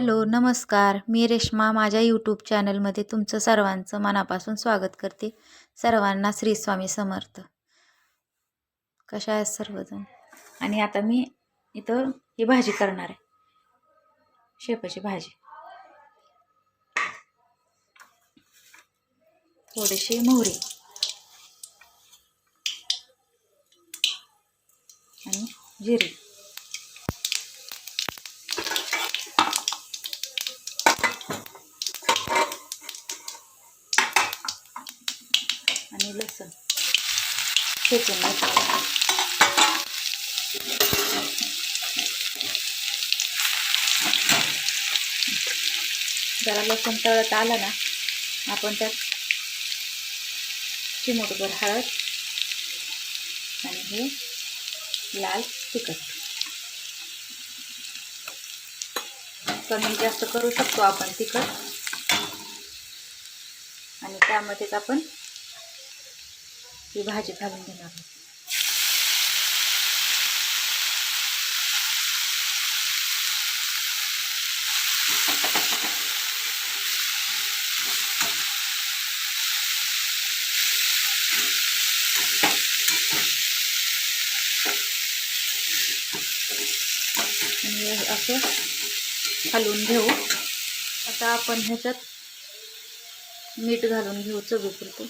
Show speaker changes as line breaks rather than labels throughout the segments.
Hello नमस्कार. मी रेश्मा माझ्या YouTube चॅनलमध्ये तुमचं सर्वांचं मनापासून स्वागत करते. सर्वांना श्री स्वामी समर्थ. कशा आहेत सर्वजण? आणि आता मी इथं ही भाजी करणार आहे. शेपाची भाजी. थोडीशी मोहरी. आणि जिरे. आणि लसूण. ठेचून घातलं जरा लसूण तळत आलं ना आपण त्यात चिमूटभर हळद आणि हे लाल तिखट. कमी जास्त करू शकतो आपण तिखट. आणि त्यामध्येच आपण ही भाजी घालून घेणार. आणि असं हलवून घेऊ. आता आपण ह्याच्यात मीठ घालून घेऊ चवीपुरतं.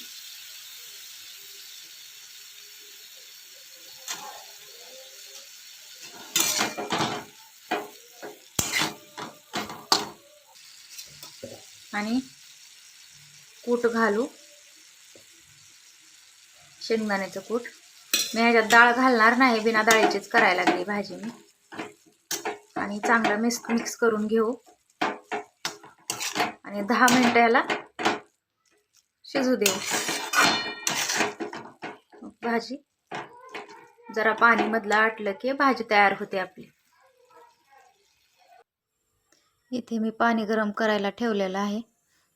आणि कूट घालू. शेंगदाण्याचं कूट. मी ह्याच्यात डाळ घालणार नाही बिना डाळीचीच करायला लागली भाजी मी. आणि चांगलं मिक्स मिक्स करून घेऊ. आणि दहा मिनटं ह्याला शिजू देऊ. भाजी. जरा पाणीमधलं आटलं की भाजी तयार होते आपली. इथे मी पाणी गरम करायला ठेवलेलं आहे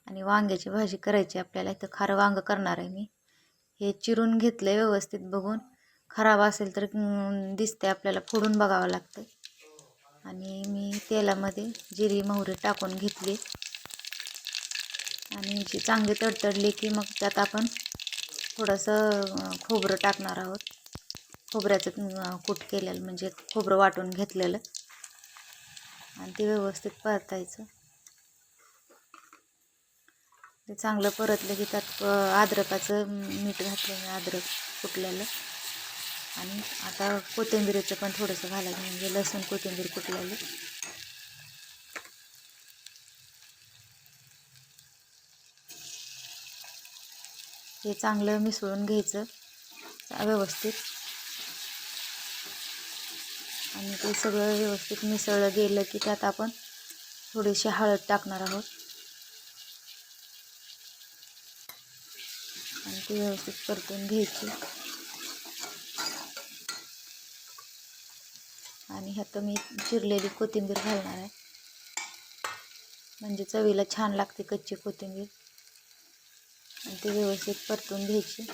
आणि वांग्याची भाजी करायची आपल्याला. इथं खारं वांग करणार आहे मी. हे चिरून घेतलं आहे व्यवस्थित बघून. खराब असेल तर दिसते आपल्याला फोडून बघावं लागतं आणि मी तेलामध्ये जिरी मोहरी टाकून घेतली. आणि जी चांगली तडतडली की मग त्यात आपण थोडंसं खोबरं टाकणार आहोत. खोबऱ्याचं कूट केलेलं म्हणजे खोबरं वाटून घेतलेलं. आणि ते व्यवस्थित परतायचं. ते चांगलं परतलं की त्यात अं, अद्रकाचं मीठ घातलं मी अद्रक कुटलेलं. आणि आता कोथिंबीरीचं पण थोडंसं घालायचं म्हणजे लसूण कोथिंबीर कुटलेलं. हे चांगलं मिसळून घ्यायचं व्यवस्थित. आणि ते सगळं व्यवस्थित मिसळलं गेलं की त्यात आपण थोडीशी हळद टाकणार आहोत. आणि ती व्यवस्थित परतून घ्यायची. आणि ह्यात मी चिरलेली कोथिंबीर घालणार आहे. म्हणजे चवीला छान लागते कच्ची कोथिंबीर. आणि ती व्यवस्थित परतून घ्यायची.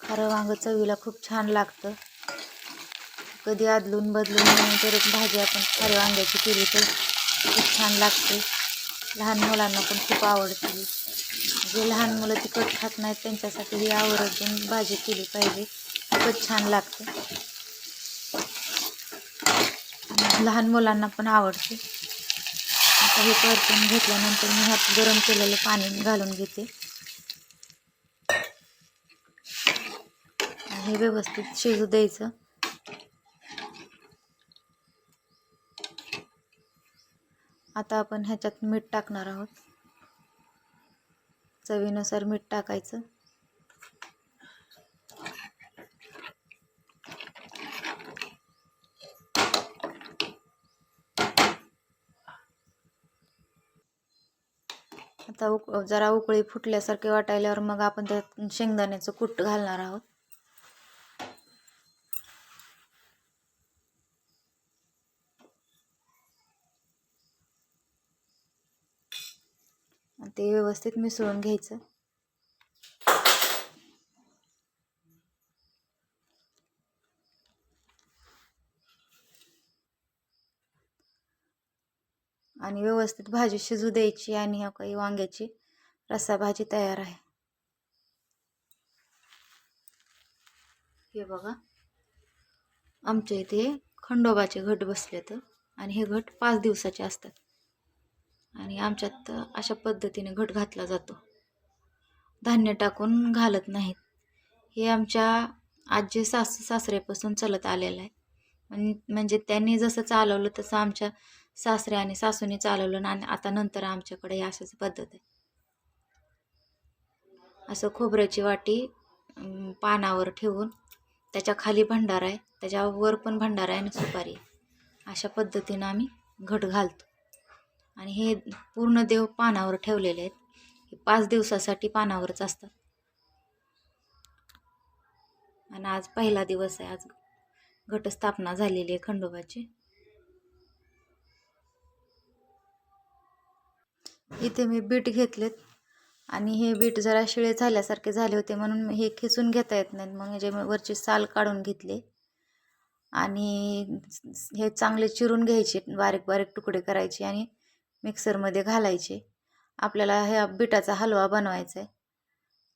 खरं वांग चवीला खूप छान लागतं. कधी आदलून बदलून जर भाजी आपण खारी वांग्याची केली तर खूप छान लागते. लहान मुलांना पण खूप आवडते. जे लहान मुलं तिखट खात नाहीत त्यांच्यासाठी ही आवर्जून भाजी केली पाहिजे. खूपच छान लागते. लहान मुलांना पण आवडते. आता हे परतून घेतल्यानंतर मी ह्यात गरम केलेलं पाणी घालून घेते. हे व्यवस्थित शिजू द्यायचं. आता आपण ह्याच्यात मीठ टाकणार आहोत. चवीनुसार मीठ टाकायचं. आता उक जरा उकळी फुटल्यासारखे वाटायल्यावर मग आपण त्यात शेंगदाण्याचं कूट घालणार आहोत. ते व्यवस्थित मिसळून घ्यायचं. आणि व्यवस्थित भाजी शिजू द्यायची आणि ह्या काही वांग्याची रसा भाजी तयार आहे. हे बघा. आमच्या इथे खंडोबाचे घट बसलेत आणि हे घट पाच दिवसाचे असतात. आणि आमच्यात अशा पद्धतीने घट घातला जातो. धान्य टाकून घालत नाहीत. हे आमच्या आजी सासू सासऱ्यापासून चालत आलेलं आहे. म्हण- म्हणजे त्यांनी जसं चालवलं तसं आमच्या सासरे आणि सासूने चालवलं आणि आता नंतर आमच्याकडे अशाच पद्धत आहे. असं खोबऱ्याची वाटी पानावर ठेवून त्याच्याखाली भंडारा आहे. त्याच्यावर पण भंडारा आहे आणि सुपारी अशा पद्धतीनं आम्ही घट घालतो. आणि हे पूर्ण देव पानावर ठेवलेले आहेत. हे पाच दिवसासाठी पानावरच असतात. आणि आज पहिला दिवस आहे. आज घटस्थापना झालेली आहे खंडोबाची. इथे मी बीट घेतलेत. आणि हे बीट जरा शिळे झाल्यासारखे झाले होते म्हणून हे खेचून घेता येत नाहीत. मग जे वरची साल काढून घेतले. आणि हे चांगले चिरून घ्यायचे. बारीक बारीक तुकडे करायचे. आणि मिक्सरमध्ये घालायचे. आपल्याला ह्या बिटाचा हलवा बनवायचा आहे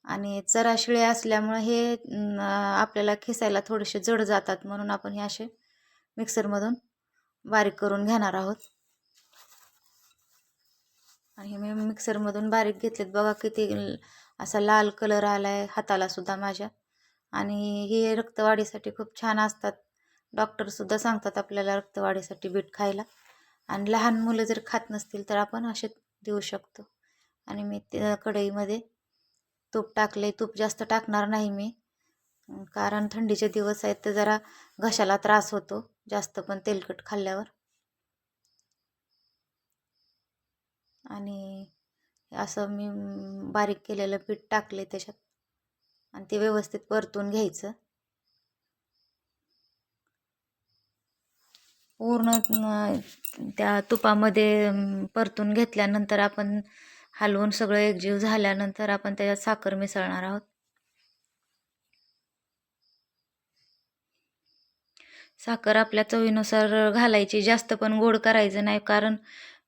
आणि जरा शिळे असल्यामुळं हे आपल्याला खिसायला थोडेसे जड जातात म्हणून आपण हे असे मिक्सरमधून बारीक करून घेणार आहोत. आणि हे मी मिक्सरमधून बारीक घेतलेत. बघा किती असा लाल कलर आला आहे हाताला सुद्धा माझ्या. आणि हे रक्तवाढीसाठी खूप छान असतात. डॉक्टरसुद्धा सांगतात आपल्याला रक्तवाढीसाठी बीट खायला. आणि लहान मुलं जर खात नसतील तर आपण असे देऊ शकतो. आणि मी त्या कढईमध्ये तूप टाकले तूप जास्त टाकणार नाही मी. कारण थंडीचे दिवस आहेत तर जरा घशाला त्रास होतो जास्त पण तेलकट खाल्ल्यावर. आणि असं मी बारीक केलेलं पीठ टाकले त्याच्यात. आणि ते व्यवस्थित परतून घ्यायचं. पूर्ण त्या तुपामध्ये परतून घेतल्यानंतर आपण हलवून सगळं एकजीव झाल्यानंतर आपण त्याच्यात साखर मिसळणार आहोत. साखर आपल्या चवीनुसार घालायची जास्त पण गोड करायचं नाही कारण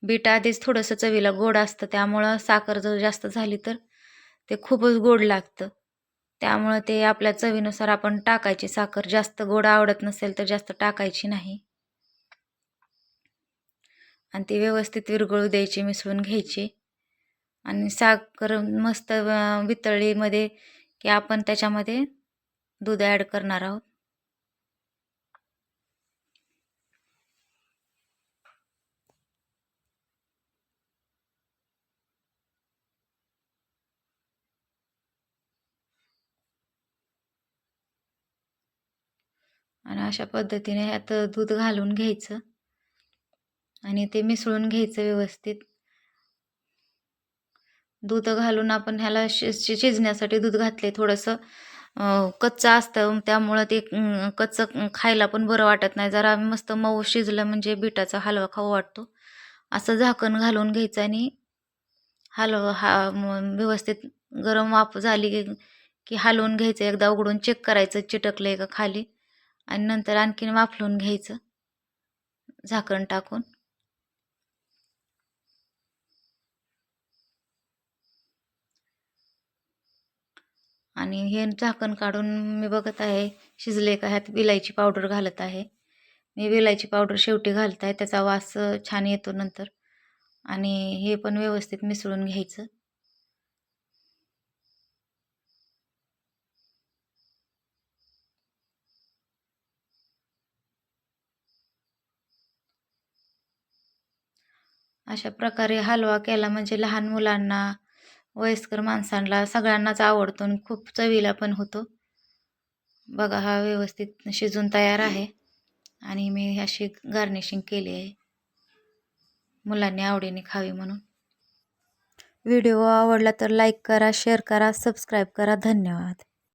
बीट आधीच थोडंसं चवीला गोड असतं त्यामुळं साखर जर जास्त झाली तर ते खूपच गोड लागतं. त्यामुळं ते आपल्या चवीनुसार आपण टाकायची साखर जास्त गोड आवडत नसेल तर जास्त टाकायची नाही. आणि ती व्यवस्थित विरघळू द्यायची मिसळून घ्यायची. आणि साखर मस्त वितळीमध्ये की आपण त्याच्यामध्ये दूध ॲड करणार आहोत. आणि अशा पद्धतीने यात दूध घालून घ्यायचं. आणि ते मिसळून घ्यायचं व्यवस्थित. दूध घालून आपण ह्याला शि शिजण्यासाठी दूध घातले थोडंसं. कच्चं असतं त्यामुळं ते कच्चं खायला पण बरं वाटत नाही. जरा मस्त मऊ शिजलं म्हणजे बिटाचा हलवा खाऊ वाटतो. असं झाकण घालून घ्यायचं आणि हलवा हा व्यवस्थित गरम वाफ झाली की की हलवून घ्यायचं. एकदा उघडून चेक करायचं चिटकलं का खाली. आणि नंतर आणखीन वाफलून घ्यायचं. झाकण टाकून. आणि हे झाकण काढून मी बघत आहे शिजले का ह्यात विलायची पावडर घालत आहे. मी विलायची पावडर शेवटी घालत आहे त्याचा वास छान येतो नंतर. आणि हे पण व्यवस्थित मिसळून घ्यायचं. अशा प्रकारे हलवा केला म्हणजे लहान मुलांना वयस्कर माणसांना सगळ्यांनाच आवडतो आणि खूप चवीला पण होतो. बघा हा व्यवस्थित शिजून तयार आहे. आणि मी अशी गार्निशिंग केली आहे. मुलांनी आवडीने खावी म्हणून. व्हिडिओ आवडला तर लाईक करा शेअर करा सबस्क्राईब करा. धन्यवाद.